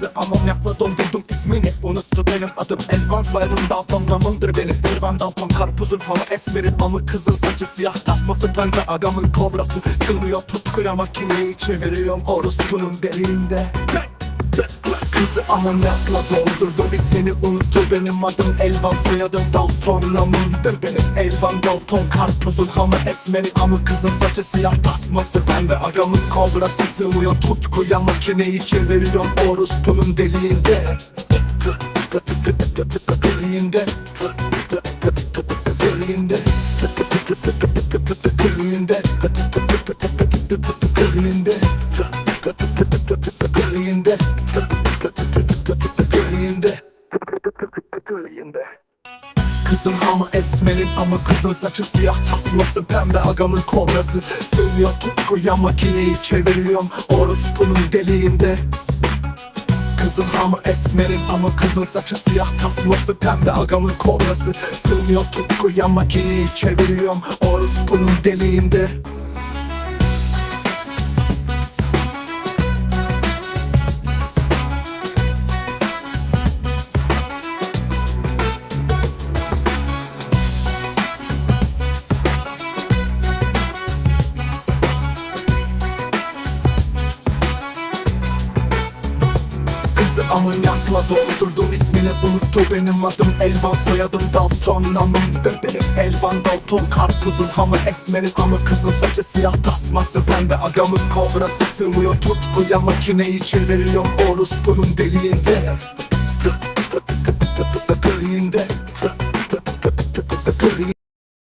Kızı amonyakla doldurdum ismini. Unuttu benim adım Elvan soyadım Dalton namımdır benim. Elvan Dalton karpuzun hava esmeri. Amı kızın saçı siyah tasması pembe Agamın kobrası. Sığmıyor tutkuya makineyi çeviriyorum. Orospunun deliğinde Kızı amonyakla doldurdum ismini unuttu benim adım Elvan soyadım Dalton namımdır benim Elvan Dalton karpuzun hamı esmeri Amı kızın saçı siyah tasması pembe Agamın kobrası sığmıyor tutkuya makineyi çeviriyorum Orospunun deliğinde. Deliğinde. Deliğinde. Deliğinde. Deliğinde Kızın hamı esmerin ama kızın saçı siyah tasması pembe agamın kobrası. Sığmıyor tutkuya makineyi çeviriyorum orospunun deliğinde. Kızın hamı esmerin ama kızın saçı siyah tasması pembe agamın kobrası. Sığmıyor tutkuya makineyi çeviriyorum orospunun deliğinde amonyakla doldurdum ismini unuttu benim adım Elvan soyadım Dalton namımdır benim Elvan Dalton. Karpuzun hamı esmeri ama kızın saçı siyah tasması. Pembe agamın kobrası sığmıyor tutkuya makineyi çeviriyorum orospunun deliğinde